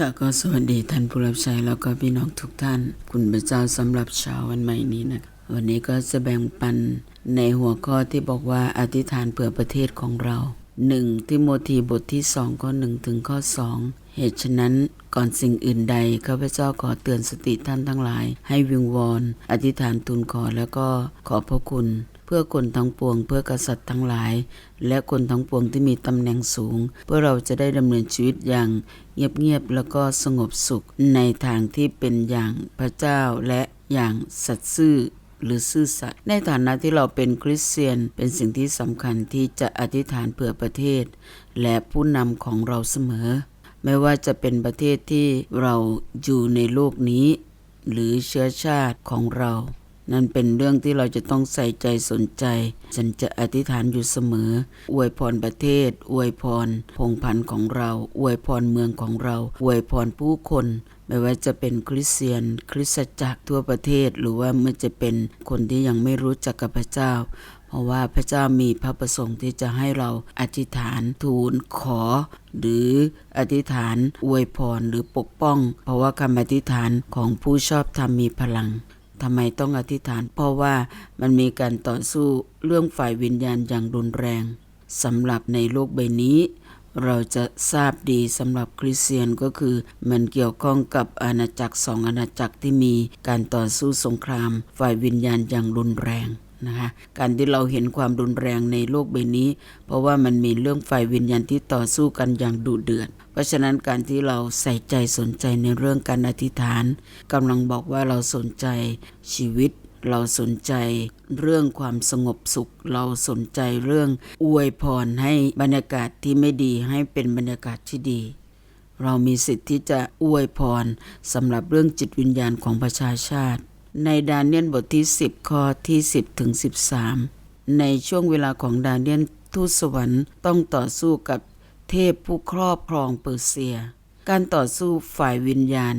ค่ะก็สวัสดีท่านผู้รับใช้แล้วก็พี่น้องทุกท่าน คุณพระเจ้าสำหรับเช้าวันใหม่นี้นะวันนี้ก็จะแบ่งปันในหัวข้อที่บอกว่าอธิษฐานเผื่อประเทศของเราหนึ่งทิโมธีบทที่สองข้อหนึ่งถึงข้อสองเหตุฉะนั้นก่อนสิ่งอื่นใดข้าพเจ้าขอเตือนสติท่านทั้งหลาย ให้วิงวอน อธิษฐานทูลขอแล้วก็ขอพระคุณ พื่อคนทั้งปวง เพื่อกษัตริย์ทั้งหลาย และคนทั้งปวงที่มีตำแหน่งสูง เพื่อเราจะได้ดำเนินชีวิตอย่างเงียบๆแล้วก็สงบสุขในทางที่เป็นอย่างพระเจ้าและอย่างสัตย์ซื่อหรือซื่อสัตย์ในฐานะที่เราเป็นคริสเตียนเป็นสิ่งที่สำคัญที่จะอธิษฐานเผื่อประเทศ และผู้นำของเราเสมอ ไม่ว่าจะเป็นประเทศที่เราอยู่ในโลกนี้ หรือเชื้อชาติของเรา นั่นเป็นเรื่องที่เราจะต้องใส่ใจสนใจ ฉันจะอธิษฐานอยู่เสมอ อวยพรประเทศ อวยพร พงพันธ์ของเรา อวยพรเมืองของเรา อวยพรผู้คนไม่ว่าจะเป็นคริสเตียน คริสตจักรทั่วประเทศ หรือว่ามันจะเป็นคนที่ยังไม่รู้จักกับพระเจ้า เพราะว่าพระเจ้ามีพระประสงค์ที่จะให้เราอธิษฐานทูลขอ หรืออธิษฐานอวยพรหรือปกป้อง เพราะว่าคำอธิษฐานของผู้ชอบธรรมมีพลัง ทำไมต้องอธิษฐาน เพราะว่ามันมีการต่อสู้เรื่องฝ่ายวิญญาณอย่างรุนแรงสำหรับในโลกใบนี้ เราจะทราบดีสำหรับคริสเตียนก็คือ มันเกี่ยวข้องกับอาณาจักรสองอาณาจักรที่มีการต่อสู้สงคราม ฝ่ายวิญญาณอย่างรุนแรงนะคะการที่เราเห็นความรุนแรงในโลกใบนี้ เพราะว่ามันมีเรื่องฝ่ายวิญญาณที่ต่อสู้กันอย่างดุเดือด ราะฉะนั้นการที่เราใส่ใจสนใจในเรื่องการอธิษฐานกำลังบอกว่าเราสนใจชีวิต เราสนใจเรื่องความสงบสุข เราสนใจเรื่องอวยพรให้บรรยากาศที่ไม่ดีให้เป็นบรรยากาศที่ดี เรามีสิทธิ์ที่จะอวยพรสำหรับเรื่องจิตวิญญาณของประชาชาติ ในดาเนียลบทที่ 10 ข้อที่ 10ถึง13 ในช่วงเวลาของดาเนียลทูตสวรรค์ต้องต่อสู้กับ เทพผู้ครอบครองเปอร์เซีย การต่อสู้ฝ่ายวิญญาณ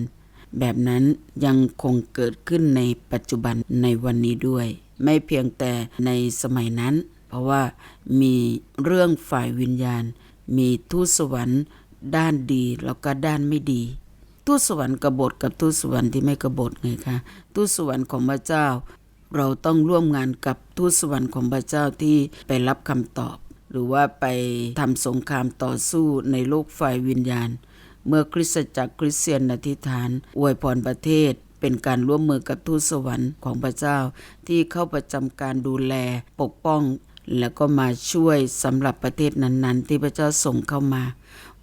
แบบนั้นยังคงเกิดขึ้นในปัจจุบันในวันนี้ด้วย ไม่เพียงแต่ในสมัยนั้น เพราะว่ามีเรื่องฝ่ายวิญญาณ มีทูตสวรรค์ด้านดีแล้วก็ด้านไม่ดี ทูตสวรรค์กบฏกับทูตสวรรค์ที่ไม่กบฏไงคะทูตสวรรค์ของพระเจ้า เราต้องร่วมงานกับทูตสวรรค์ของพระเจ้าที่ไปรับคำตอบ หรือว่าไปทำสงครามต่อสู้ในโลกฝ่ายวิญญาณ เมื่อคริสตจักรคริสเตียนอธิษฐาน อวยพรประเทศเป็นการร่วมมือกับทูตสวรรค์ของพระเจ้า ที่เข้าประจำการดูแลปกป้อง แล้วก็มาช่วยสำหรับประเทศนั้นๆ ที่พระเจ้าส่งเข้ามา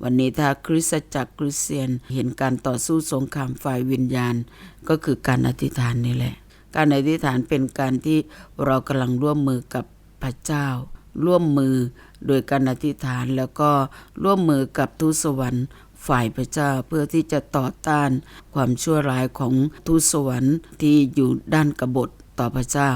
วันนี้ถ้าคริสตจักรคริสเตียนเห็นการต่อสู้สงครามฝ่ายวิญญาณ ก็คือการอธิษฐานนี่แหละ การอธิษฐานเป็นการที่เรากำลังร่วมมือกับพระเจ้า ร่วมมือโดยการอธิษฐานแล้วก็ร่วมมือกับทูตสวรรค์ฝ่ายพระเจ้าเพื่อที่จะต่อต้านความชั่วร้ายของทูตสวรรค์ที่อยู่ด้านกบฏต่อพระเจ้า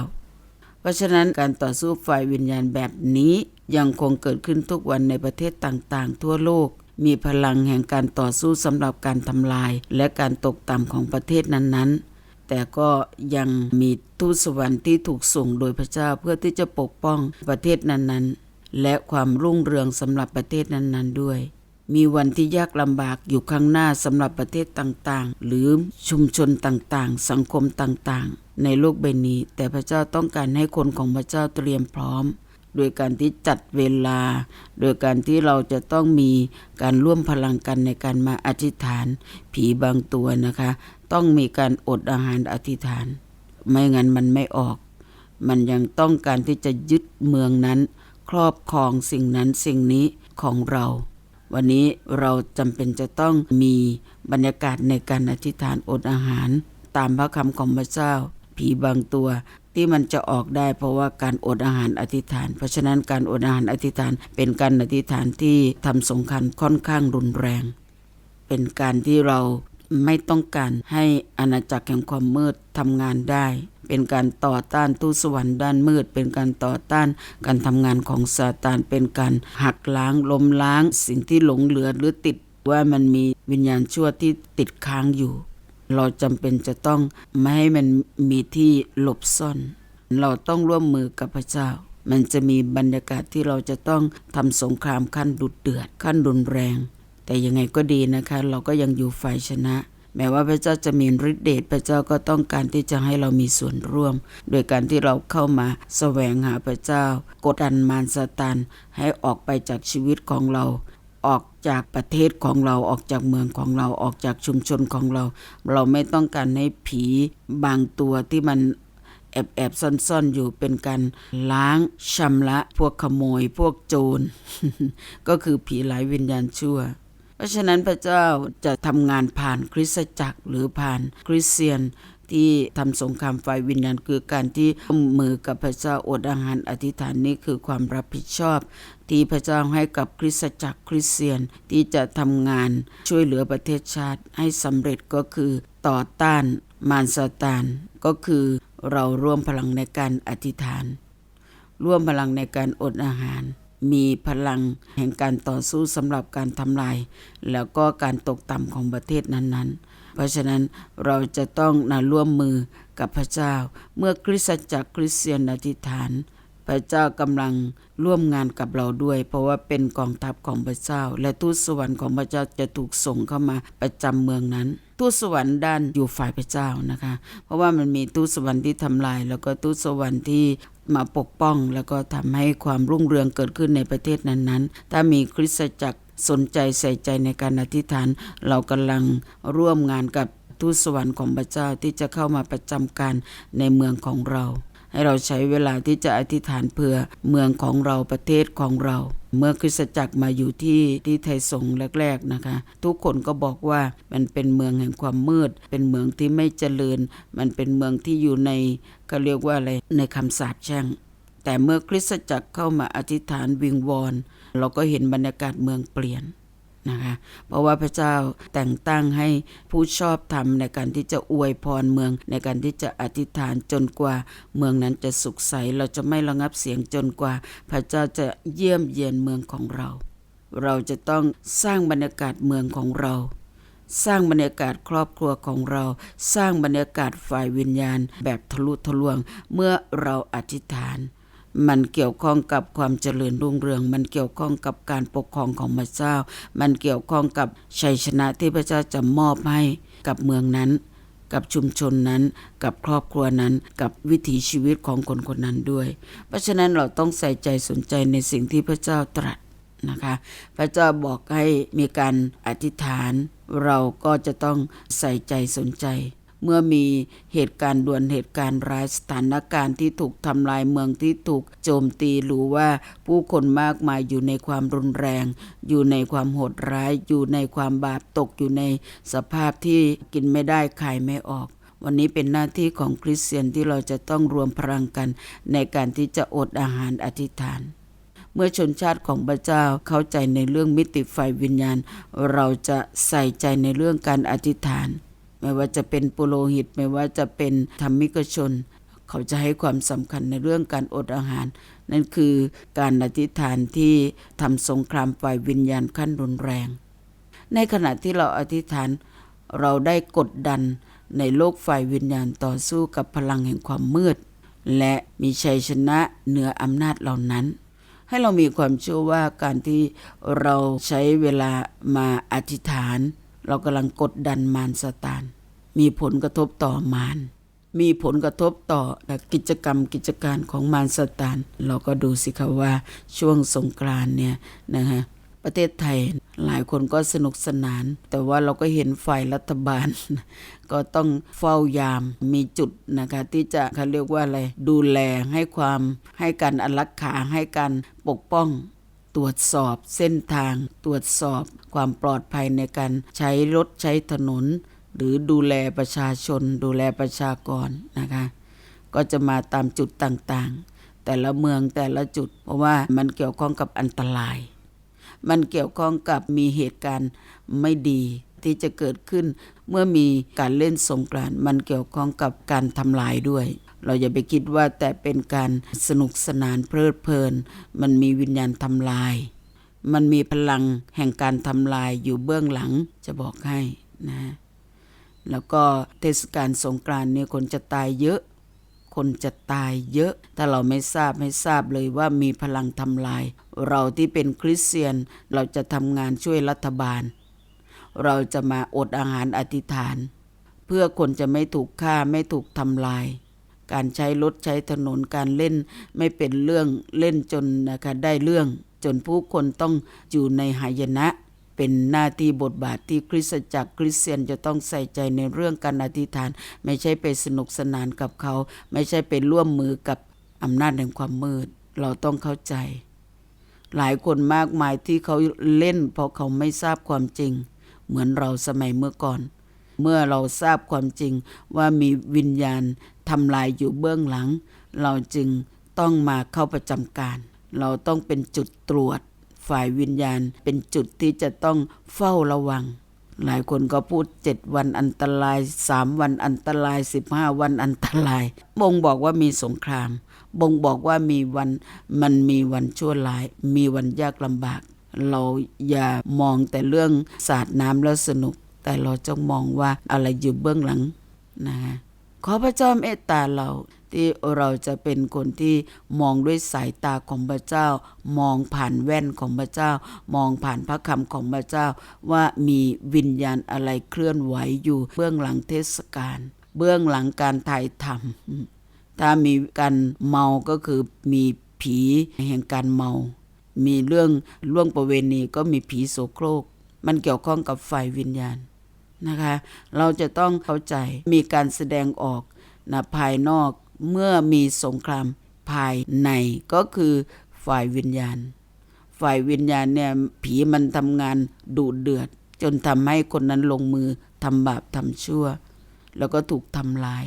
เพราะฉะนั้นการต่อสู้ฝ่ายวิญญาณแบบนี้ยังคงเกิดขึ้นทุกวันในประเทศต่างๆ ทั่วโลก มีพลังแห่งการต่อสู้สำหรับการทำลาย และการตกต่ำของประเทศนั้นๆ แต่ก็ยังมีทูตสวรรค์ที่ถูกส่งโดยพระเจ้าเพื่อที่จะปกป้องประเทศนั้นๆ และความรุ่งเรืองสำหรับประเทศนั้นๆด้วย มีวันที่ยากลำบากอยู่ข้างหน้าสำหรับประเทศต่างๆ หรือชุมชนต่างๆ สังคมต่างๆ ในโลกใบนี้ แต่พระเจ้าต้องการให้คนของพระเจ้าเตรียมพร้อมโดยการที่จัดเวลา โดยการที่เราจะต้องมีการร่วมพลังกันในการมาอธิษฐาน ผีบางตัวนะคะ ต้องมีการอดอาหารอธิษฐาน ไม่งั้นมันไม่ออก มันยังต้องการที่จะยึดเมืองนั้น ครอบครองสิ่งนั้นสิ่งนี้ของเรา วันนี้เราจำเป็นจะต้องมีบรรยากาศในการอธิษฐานอดอาหาร ตามพระคำของพระเจ้า ผีบางตัวที่มันจะออกได้เพราะว่าการอดอาหารอธิษฐาน เพราะฉะนั้นการอดอาหารอธิษฐานเป็นการอธิษฐานที่ทำสงครามค่อนข้างรุนแรง เป็นการที่เรา ไม่ต้องการให้อาณาจักรแห่งความมืดทำงานได้ เป็นการต่อต้านทูตสวรรค์ด้านมืด เป็นการต่อต้านการทำงานของซาตาน เป็นการหักล้างล้มล้างสิ่งที่หลงเหลือหรือติดว่ามันมีวิญญาณชั่วที่ติดค้างอยู่ เราจำเป็นจะต้องไม่ให้มันมีที่หลบซ่อน เราต้องร่วมมือกับพระเจ้า มันจะมีบรรยากาศที่เราจะต้องทำสงครามขั้นดุเดือด ขั้นรุนแรง แต่ยังไงก็ดีนะคะ เราก็ยังอยู่ฝ่ายชนะ แม้ว่าพระเจ้าจะมีฤทธิเดชพระเจ้าก็ต้องการที่จะให้เรามีส่วนร่วม โดยการที่เราเข้ามาแสวงหาพระเจ้า กดดันมารซาตานให้ออกไปจากชีวิตของเราออกจากประเทศของเราออกจากเมืองของเราออกจากชุมชนของเรา เราไม่ต้องการให้ผีบางตัวที่มันแอบแอบซ่อนซ่อนๆอยู่เป็นการล้างชำระพวกขโมยพวกโจร ก็คือผีหลายวิญญาณชั่ว ราะฉะนั้นพระเจ้าจะทำงานผ่านคริสตจักรหรือผ่านคริสเตียนที่ทำสงครามไฟวิญญาณคือการที่ร่วมมือกับพระเจ้าอดอาหารอธิษฐานนี่คือความรับผิดชอบ ที่พระเจ้าให้กับคริสตจักรคริสเตียนที่จะทำงานช่วยเหลือประเทศชาติให้สำเร็จก็คือต่อต้านมารซาตานก็คือเราร่วมพลังในการอธิษฐาน ร่วมพลังในการอดอาหาร มีพลังแห่งการต่อสู้สำหรับการทำลาย แล้วก็การตกต่ำของประเทศนั้นๆ เพราะฉะนั้นเราจะต้องนาร่วมมือกับพระเจ้า เมื่อคริสตจักรคริสเตียนอธิษฐาน พระเจ้ากำลังร่วมงานกับเราด้วย เพราะว่าเป็นกองทัพของพระเจ้า และทูตสวรรค์ของพระเจ้าจะถูกส่งเข้ามาประจำเมืองนั้นทูตสวรรค์ด้านอยู่ฝ่ายพระเจ้านะคะ เพราะว่ามันมีทูตสวรรค์ที่ทำลาย แล้วก็ทูตสวรรค์ที่ มาปกป้อง แล้วก็ทำให้ความรุ่งเรืองเกิดขึ้นในประเทศนั้นๆ ถ้ามีคริสตจักรสนใจใส่ใจในการอธิษฐาน เรากำลังร่วมงานกับทูตสวรรค์ของพระเจ้าที่จะเข้ามาประจำการในเมืองของเรา ให้เราใช้เวลาที่จะอธิษฐานเพื่อเมืองของเราประเทศของเรา เมื่อคริสตจักรมาอยู่ที่ที่ไทยสงแรกๆนะคะ ทุกคนก็บอกว่ามันเป็นเมืองแห่งความมืด เป็นเมืองที่ไม่เจริญ มันเป็นเมืองที่อยู่ในเขาเรียกว่าอะไรในคำสาปแช่งแต่เมื่อคริสตจักรเข้ามาอธิษฐานวิงวอน เราก็เห็นบรรยากาศเมืองเปลี่ยน นะคะเพราะว่าพระเจ้าแต่งตั้งให้ผู้ชอบธรรมในการที่จะอวยพรเมือง ในการที่จะอธิษฐานจนกว่าเมืองนั้นจะสุขใส เราจะไม่ระงับเสียงจนกว่า พระเจ้าจะเยี่ยมเยียนเมืองของเรา เราจะต้องสร้างบรรยากาศเมืองของเรา สร้างบรรยากาศครอบครัวของเรา สร้างบรรยากาศฝ่ายวิญญาณแบบทะลุทะลวงเมื่อเราอธิษฐาน มันเกี่ยวข้องกับความเจริญรุ่งเรือง มันเกี่ยวข้องกับการปกครองของพระเจ้า มันเกี่ยวข้องกับชัยชนะที่พระเจ้าจะมอบให้กับเมืองนั้น กับชุมชนนั้น กับครอบครัวนั้น กับวิถีชีวิตของคนคนนั้นด้วย เพราะฉะนั้นเราต้องใส่ใจสนใจในสิ่งที่พระเจ้าตรัสนะคะพระเจ้าบอกให้มีการอธิษฐาน เราก็จะต้องใส่ใจสนใจ เมื่อมีเหตุการณ์ด่วนเหตุการณ์ร้ายสถานการณ์ที่ถูกทำลายเมืองที่ถูกโจมตีหรือว่าผู้คนมากมายอยู่ในความรุนแรง อยู่ในความโหดร้าย อยู่ในความบาปตกอยู่ในสภาพที่กินไม่ได้ขายไม่ออกวันนี้เป็นหน้าที่ของคริสเตียนที่เราจะต้องรวมพลังกัน ในการที่จะอดอาหารอธิษฐาน เมื่อชนชาติของพระเจ้าเข้าใจในเรื่องมิติไฟวิญญาณ เราจะใส่ใจในเรื่องการอธิษฐาน ไม่ว่าจะเป็นปุโรหิต ไม่ว่าจะเป็นธรรมิกชน เขาจะให้ความสำคัญในเรื่องการอดอาหาร นั่นคือการอธิษฐานที่ทำสงครามฝ่ายวิญญาณขั้นรุนแรง ในขณะที่เราอธิษฐานเราได้กดดันในโลกฝ่ายวิญญาณต่อสู้กับพลังแห่งความมืด และมีชัยชนะเหนืออำนาจเหล่านั้น ให้เรามีความเชื่อว่าการที่เราใช้เวลามาอธิษฐาน เรากำลังกดดันมารซาตาน มีผลกระทบต่อมารมีผลกระทบต่อกิจกรรมกิจการของมารซาตาน เราก็ดูสิคะว่าช่วงสงกรานเนี่ยนะฮะประเทศไทยหลายคนก็สนุกสนาน แต่ว่าเราก็เห็นฝ่ายรัฐบาล ก็ต้องเฝ้ายามมีจุดนะคะที่จะเขาเรียกว่าอะไรดูแลให้ความให้การอารักขาให้การปกป้อง ตรวจสอบเส้นทาง ตรวจสอบความปลอดภัยในการใช้รถใช้ถนน หรือดูแลประชาชน ดูแลประชากรนะคะ ก็จะมาตามจุดต่างๆ แต่ละเมืองแต่ละจุด เพราะว่ามันเกี่ยวข้องกับอันตราย มันเกี่ยวข้องกับมีเหตุการณ์ไม่ดีที่จะเกิดขึ้น เมื่อมีการเล่นสงกรานต์มันเกี่ยวข้องกับการทำลายด้วย เราอย่าไปคิดว่าแต่เป็นการสนุกสนานเพลิดเพลิน มันมีวิญญาณทำลาย มันมีพลังแห่งการทำลายอยู่เบื้องหลังจะบอกให้นะแล้วก็เทศกาลสงกรานต์เนี่ยคนจะตายเยอะ คนจะตายเยอะ ถ้าเราไม่ทราบไม่ทราบเลยว่ามีพลังทำลาย เราที่เป็นคริสเตียนเราจะทำงานช่วยรัฐบาล เราจะมาอดอาหารอธิษฐาน เพื่อคนจะไม่ถูกฆ่าไม่ถูกทำลาย การใช้รถใช้ถนนการเล่นไม่เป็นเรื่องเล่นจนนะคะได้เรื่อง จนผู้คนต้องอยู่ในหายนะเป็นหน้าที่บทบาทที่คริสตจักรคริสเตียนจะต้องใส่ใจในเรื่องการอธิษฐาน ไม่ใช่ไปสนุกสนานกับเขา ไม่ใช่ไปร่วมมือกับอำนาจแห่งความมืด เราต้องเข้าใจ หลายคนมากมายที่เขาเล่นเพราะเขาไม่ทราบความจริง เหมือนเราสมัยเมื่อก่อน เมื่อเราทราบความจริงว่ามีวิญญาณทำลายอยู่เบื้องหลัง เราจึงต้องมาเข้าประจำการ เราต้องเป็นจุดตรวจ ฝ่ายวิญญาณเป็นจุดที่จะต้องเฝ้าระวัง หลายคนก็พูดเจ็ดวันอันตรายสามวันอันตรายสิบห้าวันอันตราย บ่งบอกว่ามีสงคราม บ่งบอกว่ามีวันมันมีวันชั่วร้าย มีวันยากลำบาก เราอย่ามองแต่เรื่องสาดน้ำแล้วสนุก แต่เราจงมองว่าอะไรอยู่เบื้องหลังนะฮะขอพระเจ้าเมตตาเราที่เราจะเป็นคนที่มองด้วยสายตาของพระเจ้า มองผ่านแว่นของพระเจ้า มองผ่านพระคำของพระเจ้า ว่ามีวิญญาณอะไรเคลื่อนไหวอยู่เบื้องหลังเทศกาลเบื้องหลังการถ่ายทำถ้ามีการเมาก็คือมีผีแห่งการเมา มีเรื่องล่วงประเวณีก็มีผีโสโครก มันเกี่ยวข้องกับฝ่ายวิญญาณ นะคะ เราจะต้องเข้าใจมีการแสดงออกนะภายนอกเมื่อมีสงครามภายในก็คือฝ่ายวิญญาณ ฝ่ายวิญญาณเนี่ยผีมันทำงานดุเดือด จนทำให้คนนั้นลงมือทำบาปทำชั่ว แล้วก็ถูกทำลาย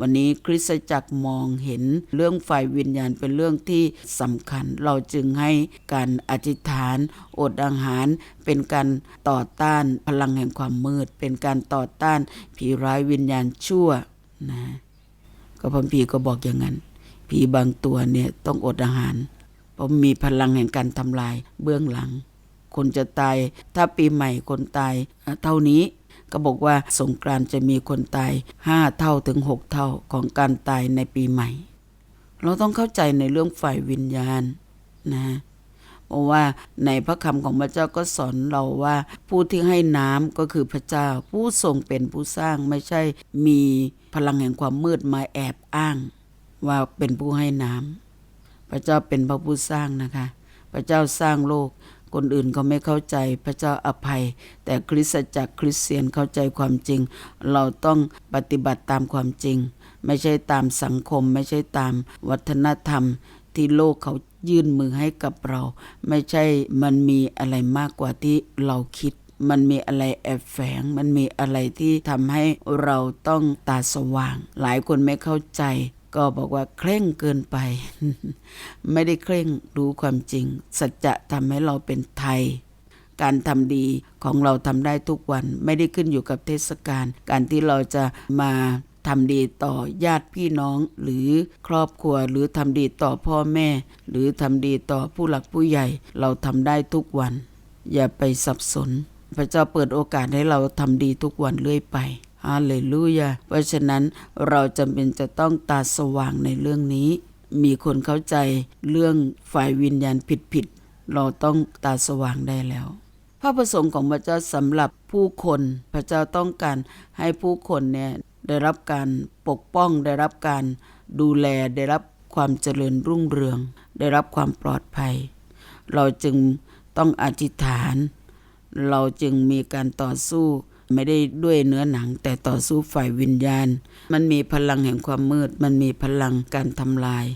วันนี้คริสตจักรมองเห็นเรื่องฝ่ายวิญญาณเป็นเรื่องที่สำคัญ เราจึงให้การอธิษฐานอดอาหาร เป็นการต่อต้านพลังแห่งความมืด เป็นการต่อต้านผีร้ายวิญญาณชั่วนะก็พระพีร์ก็บอกอย่างนั้นผีบางตัวเนี่ยต้องอดอาหาร เพราะมีพลังแห่งการทำลายเบื้องหลัง คนจะตายถ้าปีใหม่คนตายเท่านี้ ก็บอกว่าสงกรานจะมีคนตายห้าเท่าถึงหกเท่าของการตายในปีใหม่ เราต้องเข้าใจในเรื่องฝ่ายวิญญาณนะเพราะว่าในพระคำของพระเจ้าก็สอนเราว่าผู้ที่ให้น้ำก็คือพระเจ้า ผู้ทรงเป็นผู้สร้างไม่ใช่มีพลังแห่งความมืดมาแอบอ้าง ว่าเป็นผู้ให้น้ำพระเจ้าเป็นพระผู้สร้างนะคะ พระเจ้าสร้างโลก คนอื่นเขาไม่เข้าใจพระเจ้าอภัย แต่คริสตจักรคริสเตียนเข้าใจความจริง เราต้องปฏิบัติตามความจริง ไม่ใช่ตามสังคม ไม่ใช่ตามวัฒนธรรมที่โลกเขายื่นมือให้กับเรา ไม่ใช่มันมีอะไรมากกว่าที่เราคิด มันมีอะไรแอบแฝง มันมีอะไรที่ทำให้เราต้องตาสว่าง หลายคนไม่เข้าใจ ก็บอกว่าเคร่งเกินไป ไม่ได้เคร่งรู้ความจริง สัจจะทำให้เราเป็นไทย การทำดีของเราทำได้ทุกวัน ไม่ได้ขึ้นอยู่กับเทศกาลการที่เราจะมาทำดีต่อญาติพี่น้องหรือครอบครัวหรือทำดีต่อพ่อแม่ หรือทำดีต่อผู้หลักผู้ใหญ่ เราทำได้ทุกวัน อย่าไปสับสน พระเจ้าเปิดโอกาสให้เราทำดีทุกวันเรื่อยไป ฮาเลลูยา เพราะฉะนั้นเราจำเป็นจะต้องตาสว่างในเรื่องนี้ มีคนเข้าใจเรื่องฝ่ายวิญญาณผิดๆ เราต้องตาสว่างได้แล้ว พระประสงค์ของพระเจ้าสำหรับผู้คน พระเจ้าต้องการให้ผู้คนเนี่ยได้รับการปกป้อง ได้รับการดูแล ได้รับความเจริญรุ่งเรือง ได้รับความปลอดภัย เราจึงต้องอธิษฐาน เราจึงมีการต่อสู้ ไม่ได้ด้วยเนื้อหนัง แต่ต่อสู้ฝ่ายวิญญาณ มันมีพลังแห่งความมืด มันมีพลังการทำลาย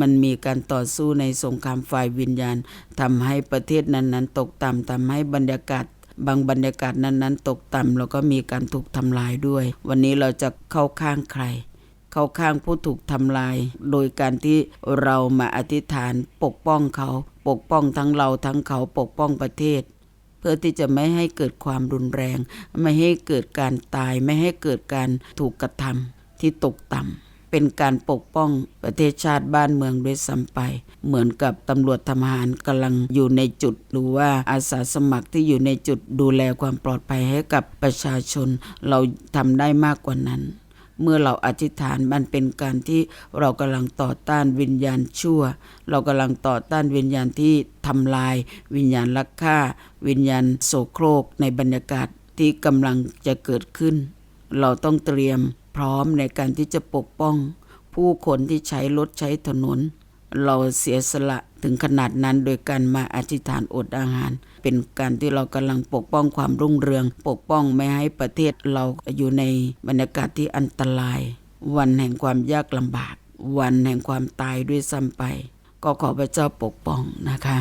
มันมีการต่อสู้ในสงครามฝ่ายวิญญาณทำให้ประเทศนั้นๆ ตกต่ำทำให้บรรยากาศบางบรรยากาศนั้นๆ ตกต่ำแล้วก็มีการถูกทำลายด้วย วันนี้เราจะเข้าข้างใคร เข้าข้างผู้ถูกทำลาย โดยการที่เรามาอธิษฐานปกป้องเขา ปกป้องทั้งเราทั้งเขาปกป้องประเทศ เพื่อที่จะไม่ให้เกิดความรุนแรง ไม่ให้เกิดการตาย ไม่ให้เกิดการถูกกระทำที่ตกต่ำเป็นการปกป้องประเทศชาติบ้านเมืองด้วยซ้ำไป เหมือนกับตำรวจทหารกำลังอยู่ในจุดหรือว่าอาสาสมัครที่อยู่ในจุดดูแลความปลอดภัยให้กับประชาชน เราทำได้มากกว่านั้นเมื่อเราอธิษฐานมันเป็นการที่เรากำลังต่อต้านวิญญาณชั่ว เรากำลังต่อต้านวิญญาณที่ำลายวิญญาณลักฆ่า วิญญาณโสโครกในบรรยากาศที่กำลังจะเกิดขึ้น เราต้องเตรียมพร้อมในการที่จะปกป้อง ผู้คนที่ใช้รถใช้ถนน เราเสียสละถึงขนาดนั้นโดยการมาอธิษฐานอดอาหาร เป็นการที่เรากำลังปกป้องความรุ่งเรือง ปกป้องไม่ให้ประเทศเราอยู่ในบรรยากาศที่อันตราย วันแห่งความยากลำบาก วันแห่งความตายด้วยซ้ำไป ก็ขอพระเจ้าปกป้องนะคะ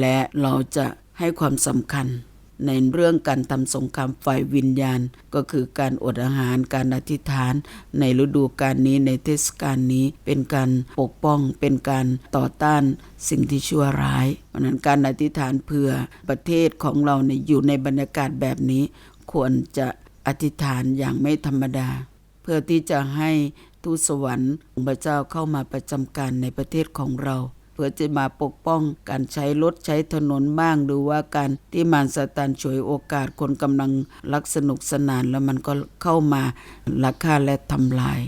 และเราจะให้ความสำคัญในเรื่องการทำสงครามฝ่ายวิญญาณ ก็คือการอดอาหารการอธิษฐาน ในฤดูกาลนี้ในเทศกาลนี้เป็นการปกป้องเป็นการต่อต้านสิ่งที่ชั่วร้ายเพราะนั้นการอธิษฐานเพื่อประเทศของเราเนี่ยอยู่ในบรรยากาศแบบนี้ ควรจะอธิษฐานอย่างไม่ธรรมดา เพื่อที่จะให้ทูตสวรรค์องค์พระเจ้าเข้ามาประจำการในประเทศของเรา เพื่อจะมาปกป้องการใช้รถใช้ถนนบ้างหรือว่าการที่มารซาตานฉวยโอกาสคนกำลังรักสนุกสนานแล้วมันก็เข้ามาลักฆ่าและทำลาย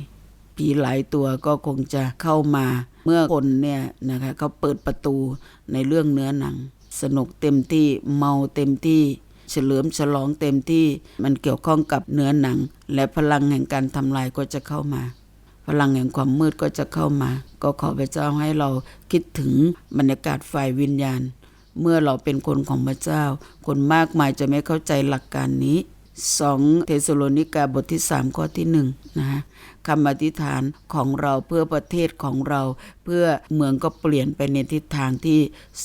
ผีหลายตัวก็คงจะเข้ามาเมื่อคนเนี่ยนะคะเขาเปิดประตูในเรื่องเนื้อหนัง สนุกเต็มที่เมาเต็มที่ เฉลิมฉลองเต็มที่มันเกี่ยวข้องกับเนื้อหนัง และพลังแห่งการทำลายก็จะเข้ามา พลังแห่งความมืดก็จะเข้ามา ก็ขอพระเจ้าให้เราคิดถึงบรรยากาศฝ่ายวิญญาณ เมื่อเราเป็นคนของพระเจ้า คนมากมายจะไม่เข้าใจหลักการนี้สองเทสโลนิกาบทที่สามข้อที่หนึ่งนะฮะคำอธิษฐานของเราเพื่อประเทศของเรา เพื่อเมืองก็เปลี่ยนไปในทิศทางที่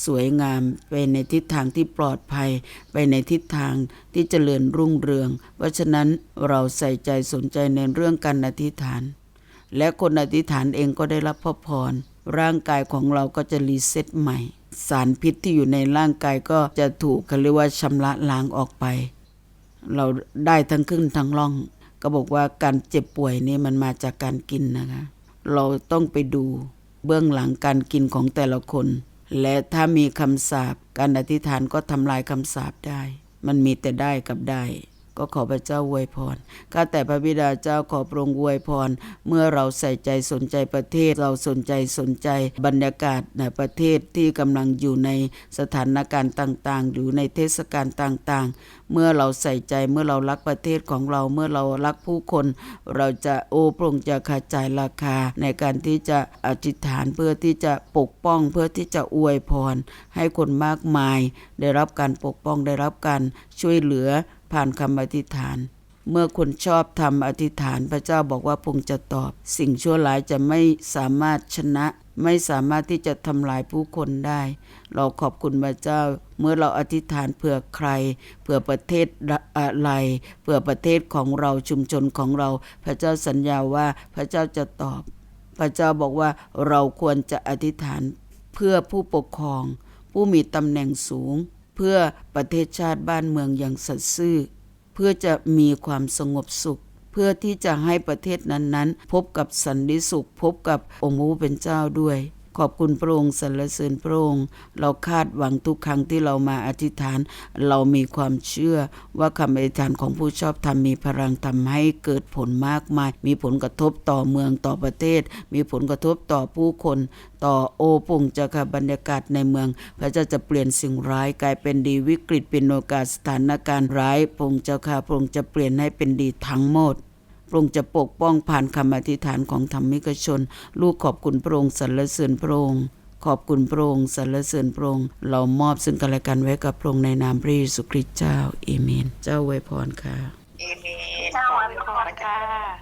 สวยงาม ไปในทิศทางที่ปลอดภัย ไปในทิศทางที่เจริญรุ่งเรือง เพราะฉะนั้นเราใส่ใจสนใจในเรื่องการอธิษฐาน และคนอธิษฐานเองก็ได้รับพระพร ร่างกายของเราก็จะรีเซ็ตใหม่ สารพิษที่อยู่ในร่างกายก็จะถูกเขาเรียกว่าชำระล้างออกไป เราได้ทั้งขึ้นทั้งล่อง ก็บอกว่าการเจ็บป่วยนี่มันมาจากการกินนะคะ เราต้องไปดูเบื้องหลังการกินของแต่ละคน และถ้ามีคำสาปการอธิษฐานก็ทำลายคำสาปได้ มันมีแต่ได้กับได้ ก็ขอพระเจ้าอวยพร ข้าแต่พระบิดาเจ้าขอพระองค์อวยพร เมื่อเราใส่ใจสนใจประเทศ เราสนใจสนใจบรรยากาศในประเทศที่กำลังอยู่ในสถานการณ์ต่างๆหรือในเทศกาลต่างๆ เมื่อเราใส่ใจเมื่อเรารักประเทศของเราเมื่อเรารักผู้คน เราจะโอ้พระองค์จะขาจายราคาในการที่จะอธิษฐานเพื่อที่จะปกป้องเพื่อที่จะอวยพร ให้คนมากมาย ได้รับการปกป้องได้รับการช่วยเหลือ ผ่านคำอธิษฐาน เมื่อคนชอบทำอธิษฐานพระเจ้าบอกว่าพงค์จะตอบ สิ่งชั่วร้ายจะไม่สามารถชนะ ไม่สามารถที่จะทำลายผู้คนได้ เราขอบคุณพระเจ้า เมื่อเราอธิษฐานเผื่อใคร เผื่อประเทศอะไร เผื่อประเทศของเราชุมชนของเรา พระเจ้าสัญญาว่าพระเจ้าจะตอบ พระเจ้าบอกว่าเราควรจะอธิษฐานเพื่อผู้ปกครอง ผู้มีตำแหน่งสูง เพื่อประเทศชาติบ้านเมืองอย่างสัตย์ซื่อ เพื่อจะมีความสงบสุข เพื่อที่จะให้ประเทศนั้นๆ พบกับสันติสุข พบกับองค์พระผู้เป็นเจ้าด้วย ขอบคุณพระองค์สรรเสริญพระองค์เราคาดหวังทุกครั้งที่เรามาอธิษฐาน เรามีความเชื่อว่าคำอธิษฐานของผู้ชอบธรรมมีพลังทำให้เกิดผลมากมาย มีผลกระทบต่อเมืองต่อประเทศ มีผลกระทบต่อผู้คน ต่อโอปุ่งจะค่ะบรรยากาศในเมือง พระเจ้าจะเปลี่ยนสิ่งร้ายกลายเป็นดีวิกฤตเป็นโอกาสสถานการณ์ร้ายพระองค์เจ้าค่ะพระองค์จะเปลี่ยนให้เป็นดีทั้งหมด พระองค์จะปกป้องผ่านคำอธิษฐานของธรรมิกชน ลูกขอบคุณพระองค์สรรเสริญพระองค์ขอบคุณพระองค์สรรเสริญพระองค์เรามอบซึ่งกันและกันไว้กับพระองค์ในนามพระเยซูคริสต์เจ้าเอเมน เจ้าไวยพรค่ะเอเมนเจ้าอวยพรค่ะ